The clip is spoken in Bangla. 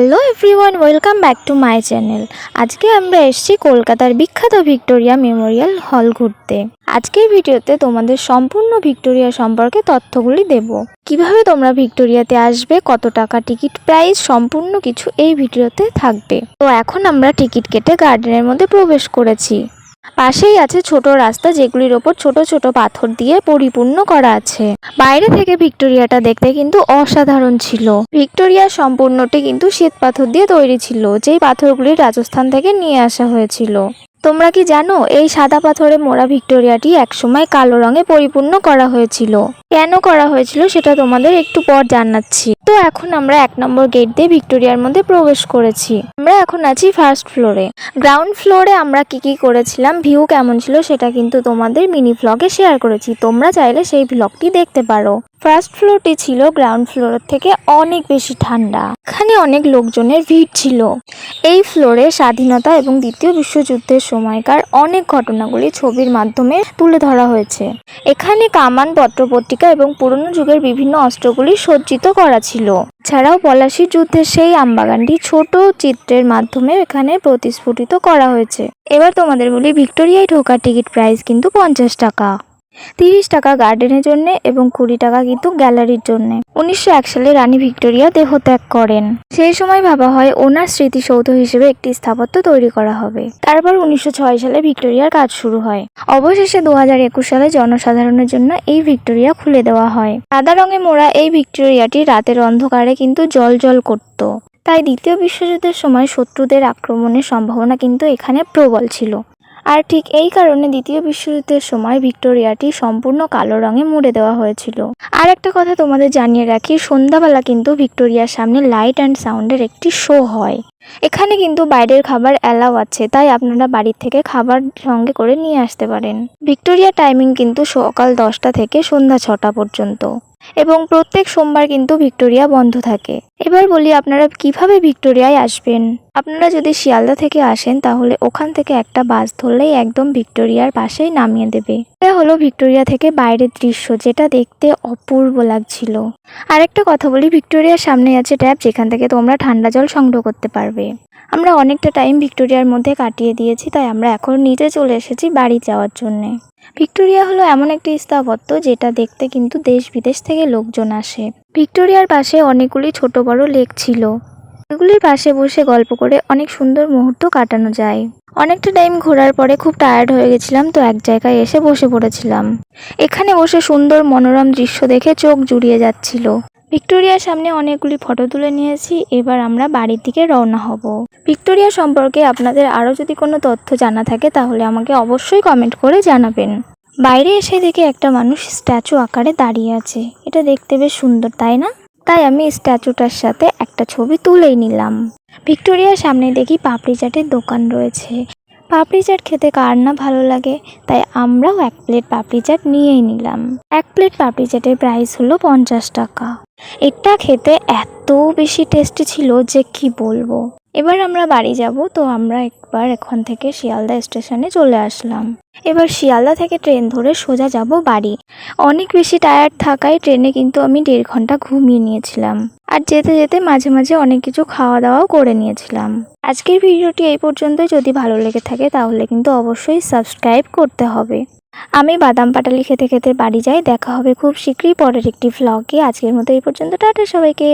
Hello everyone welcome back to my channel আজকে আমরা এসছি কলকাতার বিখ্যাত ভিক্টোরিয়া মেমোরিয়াল হল ঘুরতে। আজকের ভিডিওতে তোমাদের সম্পূর্ণ ভিক্টোরিয়া সম্পর্কে তথ্যগুলি দেব। কীভাবে তোমরা ভিক্টোরিয়াতে আসবে, কত টাকা টিকিট প্রাইস, সম্পূর্ণ কিছু এই ভিডিওতে থাকবে। তো এখন আমরা টিকিট কেটে গার্ডেনের মধ্যে প্রবেশ করেছি। পাশেই আছে ছোট রাস্তা যেগুলির ওপর ছোট ছোট পাথর দিয়ে পরিপূর্ণ করা আছে। বাইরে থেকে ভিক্টোরিয়াটা দেখতে কিন্তু অসাধারণ ছিল। ভিক্টোরিয়া সম্পূর্ণটি কিন্তু শ্বেত পাথর দিয়ে তৈরি ছিল, যেই পাথরগুলি রাজস্থান থেকে নিয়ে আসা হয়েছিল। তোমরা কি জানো, এই সাদা পাথরে মোড়া ভিক্টোরিয়াটি একসময় কালো রঙে পরিপূর্ণ করা হয়েছিল। কেন করা হয়েছিল সেটা তোমাদের একটু পর জানাচ্ছি। তো এখন আমরা এক নম্বর গেট দিয়ে ভিক্টোরিয়ার মধ্যে প্রবেশ করেছি। আমরা এখন আছি ফার্স্ট ফ্লোরে গ্রাউন্ড ফ্লোরে আমরা কি কি করেছিলাম ভিউ কেমন ছিল সেটা কিন্তু তোমাদের মিনি ভ্লগে শেয়ার করেছি। তোমরা চাইলে সেই ভ্লগটি দেখতে পারো। ফার্স্ট ফ্লোরটি ছিল গ্রাউন্ড ফ্লোরের থেকে অনেক বেশি ঠান্ডা। এখানে অনেক লোকজনের ভিড় ছিল। এই ফ্লোরে স্বাধীনতা এবং দ্বিতীয় বিশ্বযুদ্ধের সময়কার অনেক ঘটনাগুলি ছবির মাধ্যমে তুলে ধরা হয়েছে। এখানে কামান পত্রপত্রিকা এবং পুরনো যুগের বিভিন্ন অস্ত্রগুলি সজ্জিত করা ছিল। ছাড়াও পলাশির যুদ্ধের সেই আমবাগানটি ছোট চিত্রের মাধ্যমে এখানে প্রতিস্ফুটিত করা হয়েছে। এবার তোমাদের বলি ভিক্টোরিয়ায় ঢোকার টিকিট প্রাইস কিন্তু পঞ্চাশ টাকা। তিরিশ টাকা গার্ডেনের জন্য এবং কুড়ি টাকা কিন্তু গ্যালারির জন্য। উনিশশো এক সালে রানী ভিক্টোরিয়া দেহত্যাগ করেন। সেই সময় ভাবা হয় ওনার স্মৃতিসৌধ হিসেবে একটি স্থাপত্য তৈরি করা হবে। তারপর উনিশশো ছয় সালে ভিক্টোরিয়ার কাজ শুরু হয়। অবশেষে দু হাজার একুশ সালে জনসাধারণের জন্য এই ভিক্টোরিয়া খুলে দেওয়া হয়। সাদা রঙে মোড়া এই ভিক্টোরিয়াটি রাতের অন্ধকারে কিন্তু জল জল করত। তাই দ্বিতীয় বিশ্বযুদ্ধের সময় শত্রুদের আক্রমণের সম্ভাবনা কিন্তু এখানে প্রবল ছিল। আর ঠিক এই কারণে দ্বিতীয় বিশ্বযুদ্ধের সময় ভিক্টোরিয়াটি সম্পূর্ণ কালো রঙে মুড়ে দেওয়া হয়েছিল। আর একটা কথা তোমাদের জানিয়ে রাখি, সন্ধ্যাবেলা কিন্তু ভিক্টোরিয়ার সামনে লাইট অ্যান্ড সাউন্ডের একটি শো হয়। এখানে কিন্তু বাইরের খাবার অ্যালাউ আছে, তাই আপনারা বাড়ির থেকে খাবার সঙ্গে করে নিয়ে আসতে পারেন। ভিক্টোরিয়া টাইমিং কিন্তু সকাল দশটা থেকে সন্ধ্যা ছটা পর্যন্ত। এবং প্রত্যেক সোমবার কিন্তু ভিক্টোরিয়া বন্ধ থাকে। এবার বলি আপনারা কীভাবে ভিক্টোরিয়ায় আসবেন? আপনারা যদি শিয়ালদা থেকে আসেন, তাহলে ওখান থেকে একটা বাস ধরলেই একদম ভিক্টোরিয়ার পাশেই নামিয়ে দেবে। হলো ভিক্টোরিয়া থেকে বাইরের দৃশ্য, যেটা দেখতে অপূর্ব লাগছিল। আরেকটা কথা বলি, ভিক্টোরিয়ার সামনে আছে ট্যাপ যেখান থেকে তোমরা ঠান্ডা জল সংগ্রহ করতে পারবে। আমরা অনেকটা টাইম ভিক্টোরিয়ার মধ্যে কাটিয়ে দিয়েছি, তাই আমরা এখন নিচে চলে এসেছি বাড়ি যাওয়ার জন্যে। ভিক্টোরিয়া হলো এমন একটি স্থাপত্য, যেটা দেখতে কিন্তু দেশ বিদেশ থেকে লোকজন আসে। ভিক্টোরিয়ার পাশে অনেকগুলি ছোট বড় লেক ছিল। এগুলির পাশে বসে গল্প করে অনেক সুন্দর মুহূর্ত কাটানো যায়। অনেকটা টাইম ঘোরার পরে খুব টায়ার্ড হয়ে গেছিলাম, তো এক জায়গায় এসে বসে পড়েছিলাম। এখানে বসে সুন্দর মনোরম দৃশ্য দেখে চোখ জুড়িয়ে যাচ্ছিল। ভিক্টোরিয়ার সামনে অনেকগুলি ফটো তুলে নিয়েছি, এবার আমরা বাড়ির দিকে রওনা হব। ভিক্টোরিয়া সম্পর্কে আপনাদের আরও যদি কোনো তথ্য জানা থাকে, তাহলে আমাকে অবশ্যই কমেন্ট করে জানাবেন। বাইরে এসে দেখে একটা মানুষ স্ট্যাচু আকারে দাঁড়িয়ে আছে। এটা দেখতে বেশ সুন্দর, তাই না? তাই আমি স্ট্যাচুটার সাথে একটা ছবি তুলেই নিলাম। ভিক্টোরিয়ার সামনে দেখি পাপড়ি চাটের দোকান রয়েছে। পাপড়ি চাট খেতে কার না ভালো লাগে, তাই আমরাও এক প্লেট পাপড়ি চাট নিয়েই নিলাম। এক প্লেট পাপড়ি চাটের প্রাইস হলো পঞ্চাশ টাকা। এটা খেতে এত বেশি টেস্টি ছিল যে কি বলব? এবার আমরা বাড়ি যাব, তো আমরা একবার এখান থেকে শিয়ালদা স্টেশনে চলে আসলাম। এবার শিয়ালদা থেকে ট্রেন ধরে সোজা যাব বাড়ি। অনেক বেশি টায়ার্ড থাকায় ট্রেনে কিন্তু আমি দেড় ঘণ্টা ঘুমিয়ে নিয়েছিলাম। আর যেতে যেতে মাঝে মাঝে অনেক কিছু খাওয়া দাওয়াও করে নিয়েছিলাম। আজকের ভিডিওটি এই পর্যন্ত যদি ভালো লেগে থাকে তাহলে কিন্তু অবশ্যই সাবস্ক্রাইব করতে হবে। আমি বাদাম পাটালি খেতে খেতে বাড়ি যাই। দেখা হবে খুব শীঘ্রই পরের একটি ভ্লগে আজকের মতো এই পর্যন্ত। টাটা সবাইকে।